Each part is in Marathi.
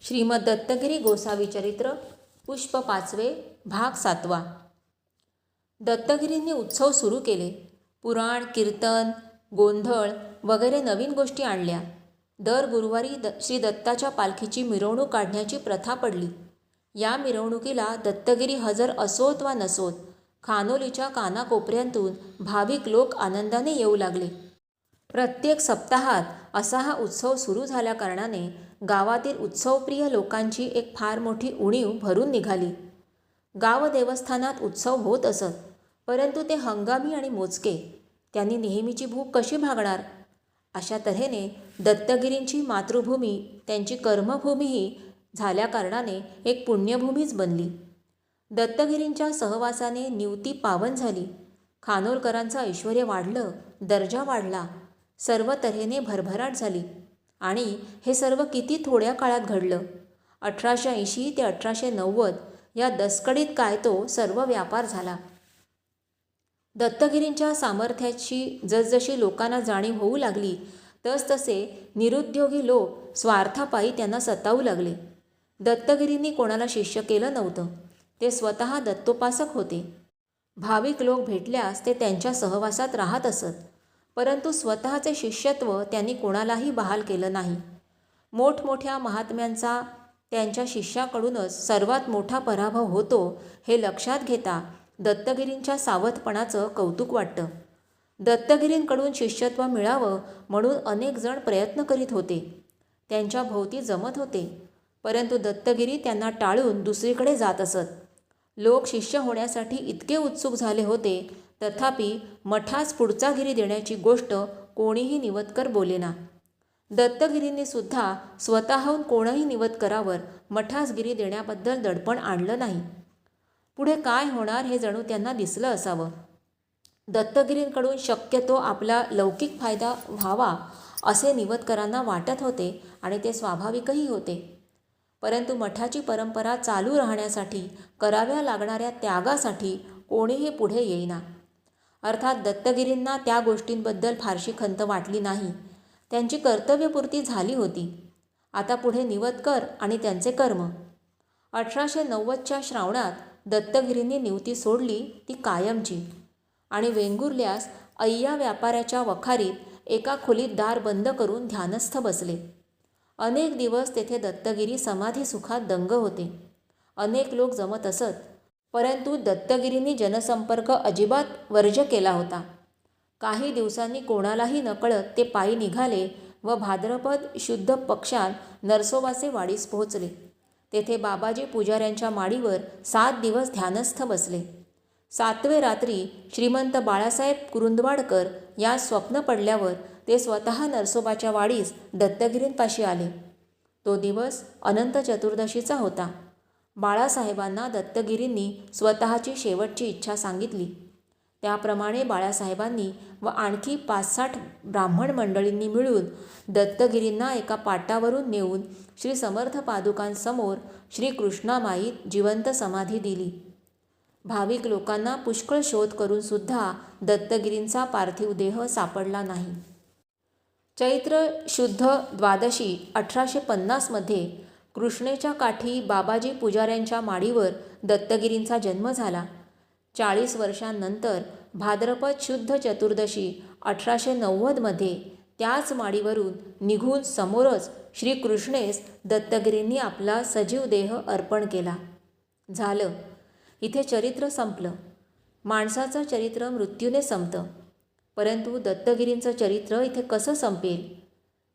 श्रीमद दत्तगिरी गोसावी चरित्र पुष्प पाचवे भाग सातवा. दत्तगिरींनी उत्सव सुरू केले. पुराण कीर्तन गोंधळ वगैरे नवीन गोष्टी आणल्या. दर गुरुवारी द श्री दत्ताच्या पालखीची मिरवणूक काढण्याची प्रथा पडली. या मिरवणुकीला दत्तगिरी हजर असोत वा नसोत खानोलीच्या कानाकोपऱ्यांतून भाविक लोक आनंदाने येऊ लागले. प्रत्येक सप्ताहात असा हा उत्सव सुरू झाल्याकारणाने गावातील उत्सवप्रिय लोकांची एक फार मोठी उणीव भरून निघाली. गाव देवस्थानात उत्सव होत असत परंतु ते हंगामी आणि मोजके. त्यांनी नेहमीची भूक कशी भागणार? अशा तऱ्हेने दत्तगिरींची मातृभूमी त्यांची कर्मभूमीही झाल्याकारणाने एक पुण्यभूमीच बनली. दत्तगिरींच्या सहवासाने निवती पावन झाली. खानोलकरांचं ऐश्वर वाढलं दर्जा वाढला. सर्व तऱ्हेने भरभराट झाली. आणि हे सर्व किती थोड्या काळात घडलं? अठराशे ऐंशी ते अठराशे नव्वद या दसकडीत काय तो सर्व व्यापार झाला. दत्तगिरींच्या सामर्थ्याची जसजशी लोकांना जाणीव होऊ लागली तसतसे निरुद्योगी लोक स्वार्थापायी त्यांना सतावू लागले. दत्तगिरींनी कोणाला शिष्य केलं नव्हतं. ते स्वतः दत्तोपासक होते. भाविक लोक भेटल्यास ते त्यांच्या सहवासात राहत असत. परंतु स्वतःचे शिष्यत्व त्यांनी कोणालाही बहाल केलं नाही. मोठमोठ्या महात्म्यांचा त्यांच्या शिष्याकडूनच सर्वात मोठा पराभव होतो हे लक्षात घेता दत्तगिरींच्या सावधपणाचं कौतुक वाटतं. दत्तगिरींकडून शिष्यत्व मिळावं म्हणून अनेक जण प्रयत्न करीत होते. त्यांच्या भोवती जमत होते. परंतु दत्तगिरी त्यांना टाळून दुसरीकडे जात असत. लोक शिष्य होण्यासाठी इतके उत्सुक झाले होते तथापि मठास पुढचा गिरी देण्याची गोष्ट कोणीही निवतकर बोलेना दत्तगिरींनीसुद्धा स्वतःहून कोणही निवतकरावर मठास गिरी देण्याबद्दल दडपण आणलं नाही. पुढे काय होणार हे जणू त्यांना दिसलं असावं. दत्तगिरींकडून शक्यतो आपला लौकिक फायदा व्हावा असे निवतकरांना वाटत होते आणि ते स्वाभाविकही होते. परंतु मठाची परंपरा चालू राहण्यासाठी कराव्या लागणाऱ्या त्यागासाठी कोणीही पुढे येईना. अर्थात दत्तगिरींना त्या गोष्टींबद्दल फारशी खंत वाटली नाही. त्यांची कर्तव्यपूर्ती झाली होती. आता पुढे निवतकर आणि त्यांचे कर्म. अठराशे नव्वदच्या श्रावणात दत्तगिरींनी निवती सोडली ती कायमची. आणि वेंगुर्ल्यास अय्या व्यापाऱ्याच्या वखारीत एका खोलीत दार बंद करून ध्यानस्थ बसले. अनेक दिवस तेथे दत्तगिरी समाधी सुखात दंग होते. अनेक लोक जमत असत परंतु दत्तगिरींनी जनसंपर्क अजिबात वर्ज केला होता. काही दिवसांनी कोणालाही नकळत ते पायी निघाले व भाद्रपद शुद्ध पक्षात नरसोबाचे वाडीस पोहोचले. तेथे बाबाजी पुजाऱ्यांच्या माडीवर सात दिवस ध्यानस्थ बसले. सातवे रात्री श्रीमंत बाळासाहेब कुरुंदवाडकर या स्वप्न पडल्यावर ते स्वतः नरसोबाच्या वाडीस दत्तगिरींपाशी आले. तो दिवस अनंत चतुर्दशीचा होता. बाळासाहेबांना दत्तगिरींनी स्वतःची शेवटची इच्छा सांगितली. त्याप्रमाणे बाळासाहेबांनी व आणखी पाच साठ ब्राह्मण मंडळींनी मिळून दत्तगिरींना एका पाटावरून नेऊन श्री समर्थ पादुकांसमोर श्रीकृष्णामाईत जिवंत समाधी दिली. भाविक लोकांना पुष्कळ शोध करूनसुद्धा दत्तगिरींचा पार्थिव देह सापडला नाही. चैत्र शुद्ध द्वादशी अठराशे पन्नासमध्ये कृष्णेच्या काठी बाबाजी पुजाऱ्यांच्या माडीवर दत्तगिरींचा जन्म झाला. चाळीस वर्षांनंतर भाद्रपद शुद्ध चतुर्दशी अठराशे नव्वदमध्ये त्याच माडीवरून निघून समोरच श्रीकृष्णेस दत्तगिरींनी आपला सजीव देह अर्पण केला. झालं. इथे चरित्र संपलं. माणसाचं चरित्र मृत्यूने संपतं. परंतु दत्तगिरींचं चरित्र इथे कसं संपेल?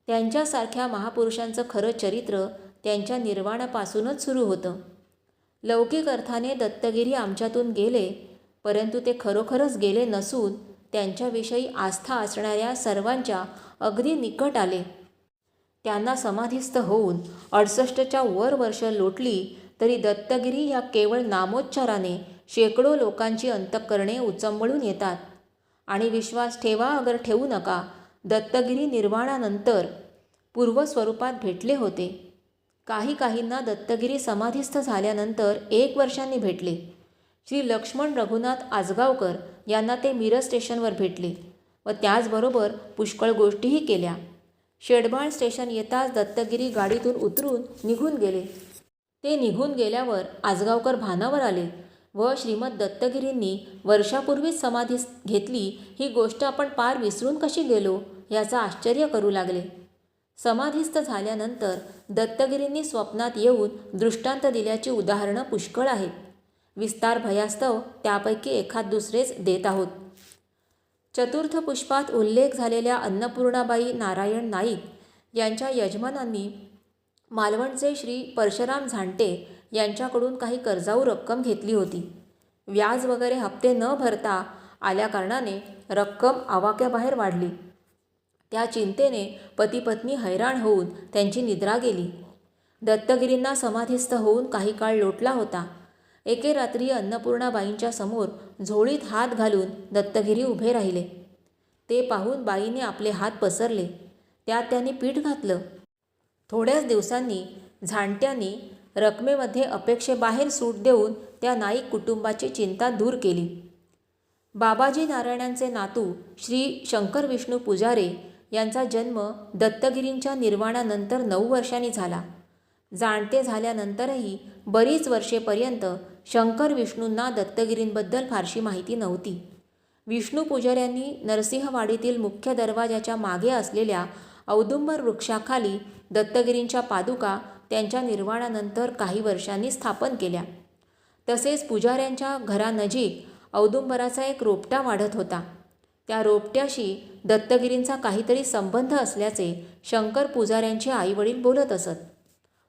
त्यांच्यासारख्या महापुरुषांचं खरं चरित्र त्यांच्या निर्वाणापासूनच सुरू होतं. लौकिक अर्थाने दत्तगिरी आमच्यातून गेले परंतु ते खरोखरच गेले नसून त्यांच्याविषयी आस्था असणाऱ्या सर्वांच्या अगदी निकट आले. त्यांना समाधीस्थ होऊन अडसष्टच्या वर वर्ष लोटली तरी दत्तगिरी या केवळ नामोच्चाराने शेकडो लोकांची अंतःकरणे उचंबळून येतात. आणि विश्वास ठेवा अगर ठेवू नका दत्तगिरी निर्वाणानंतर पूर्वस्वरूपात भेटले होते. काही काहींना दत्तगिरी समाधीस्थ झाल्यानंतर एक वर्षांनी भेटले. श्री लक्ष्मण रघुनाथ आजगावकर यांना ते मिरज स्टेशनवर भेटले व त्याचबरोबर पुष्कळ गोष्टीही केल्या. शेडबाळ स्टेशन येताच दत्तगिरी गाडीतून उतरून निघून गेले. ते निघून गेल्यावर आजगावकर भानावर आले व श्रीमद दत्तगिरींनी वर्षापूर्वीच समाधी घेतली ही गोष्ट आपण पार विसरून कशी गेलो याचं आश्चर्य करू लागले. समाधीस्थ झाल्यानंतर दत्तगिरींनी स्वप्नात येऊन दृष्टांत दिल्याची उदाहरणं पुष्कळ आहेत. विस्तार भयास्तव त्यापैकी एखाद दुसरेच देत आहोत. चतुर्थ पुष्पात उल्लेख झालेल्या अन्नपूर्णाबाई नारायण नाईक यांच्या यजमानांनी मालवणचे श्री परशुराम झांटे यांच्याकडून काही कर्जाऊ रक्कम घेतली होती. व्याज वगैरे हप्ते न भरता आल्याकारणाने रक्कम आवाक्याबाहेर वाढली. त्या चिंतेने पतीपत्नी हैराण होऊन त्यांची निद्रा गेली. दत्तगिरींना समाधीस्थ होऊन काही काळ लोटला होता. एके रात्री अन्नपूर्णाबाईंच्या समोर झोळीत हात घालून दत्तगिरी उभे राहिले. ते पाहून बाईने आपले हात पसरले. त्यात त्यांनी पीठ घातलं. थोड्याच दिवसांनी झांट्यांनी रकमेमध्ये अपेक्षेबाहेर सूट देऊन त्या नाईक कुटुंबाची चिंता दूर केली. बाबाजी नारायणांचे नातू श्री शंकर विष्णू पुजारे यांचा जन्म दत्तगिरींच्या निर्वाणानंतर नऊ वर्षांनी झाला. जाणते झाल्यानंतरही बरीच वर्षेपर्यंत शंकर विष्णूंना दत्तगिरींबद्दल फारशी माहिती नव्हती. विष्णू पुजाऱ्यांनी नरसिंहवाडीतील मुख्य दरवाजाच्या मागे असलेल्या औदुंबर वृक्षाखाली दत्तगिरींच्या पादुका त्यांच्या निर्वाणानंतर काही वर्षांनी स्थापन केल्या. तसेच पुजाऱ्यांच्या घरानजीक औदुंबराचा एक रोपटा वाढत होता. त्या रोपट्याशी दत्तगिरींचा काहीतरी संबंध असल्याचे शंकर पुजाऱ्यांचे आईवडील बोलत असत.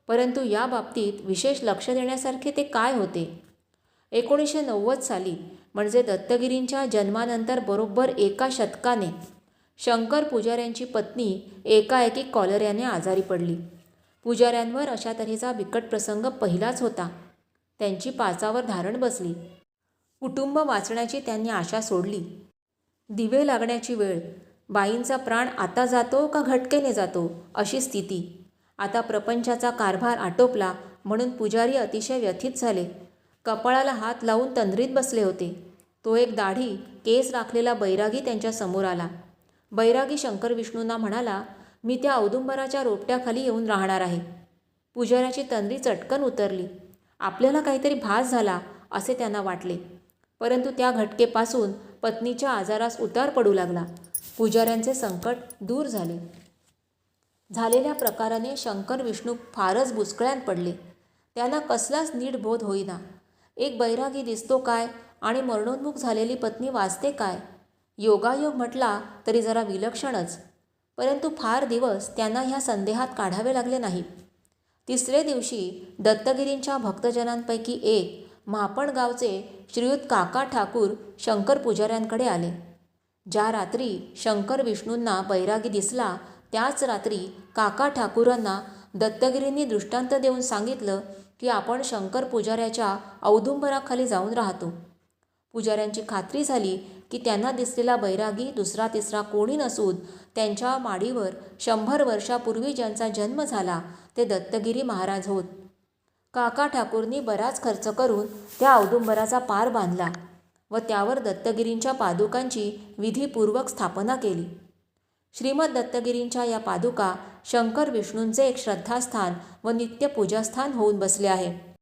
परंतु या बाबतीत विशेष लक्ष देण्यासारखे ते काय होते? एकोणीसशे नव्वद साली म्हणजे दत्तगिरींच्या जन्मानंतर बरोबर एका शतकाने शंकर पुजाऱ्यांची पत्नी एकाएकी कॉलऱ्याने आजारी पडली. पुजाऱ्यांवर अशा तऱ्हेचा बिकट प्रसंग पहिलाच होता. त्यांची पाचावर धारण बसली. कुटुंब वाचण्याची त्यांनी आशा सोडली. दिवे लागण्याची वेळ बाईंचा प्राण आता जातो का घटकेने जातो? अशी स्थिती. आता प्रपंचाचा कारभार आटोपला म्हणून पुजारी अतिशय व्यथित झाले. कपाळाला हात लावून तंद्रीत बसले होते. तो एक दाढी केस राखलेला बैरागी त्यांच्यासमोर आला. बैरागी शंकर विष्णूंना म्हणाला मी त्या औदुंबराच्या रोपट्याखाली येऊन राहणार आहे. पुजाऱ्याची तंद्री चटकन उतरली. आपल्याला काहीतरी भास झाला असे त्यांना वाटले. परंतु त्या घटकेपासून पत्नीच्या आजारास उतार पडू लागला. पुजाऱ्यांचे संकट दूर झाले. झालेल्या प्रकाराने शंकर विष्णू फारच बुचकळ्यात पडले. त्यांना कसलाच नीट बोध होईना. एक बैरागी दिसतो काय आणि मरणोन्मुख झालेली पत्नी वाचते काय? योगायोग म्हटला तरी जरा विलक्षणच. परंतु फार दिवस त्यांना ह्या संदेहात काढावे लागले नाही. तिसरे दिवशी दत्तगिरींच्या भक्तजनांपैकी एक म्हापण गावचे श्रीयुत काका ठाकूर शंकर पुजाऱ्यांकडे आले. ज्या रात्री शंकर विष्णूंना बैरागी दिसला त्याच रात्री काका ठाकूरांना दत्तगिरींनी दृष्टांत देऊन सांगितलं की आपण शंकर पुजाऱ्याच्या औदुंबराखाली जाऊन राहतो. पुजाऱ्यांची खात्री झाली की त्यांना दिसलेला बैरागी दुसरा तिसरा कोणी नसून त्यांच्या माडीवर शंभर वर्षापूर्वी ज्यांचा जन्म झाला ते दत्तगिरी महाराज होत. काका ठाकूरनी बराच खर्च करून त्या औदुंबराचा पार बांधला. व त्यावर दत्तगिरींच्या पादुकांची विधीपूर्वक स्थापना केली. श्रीमद दत्तगिरींच्या या पादुका शंकर विष्णूंचे एक श्रद्धास्थान व नित्य पूजास्थान होऊन बसले आहे.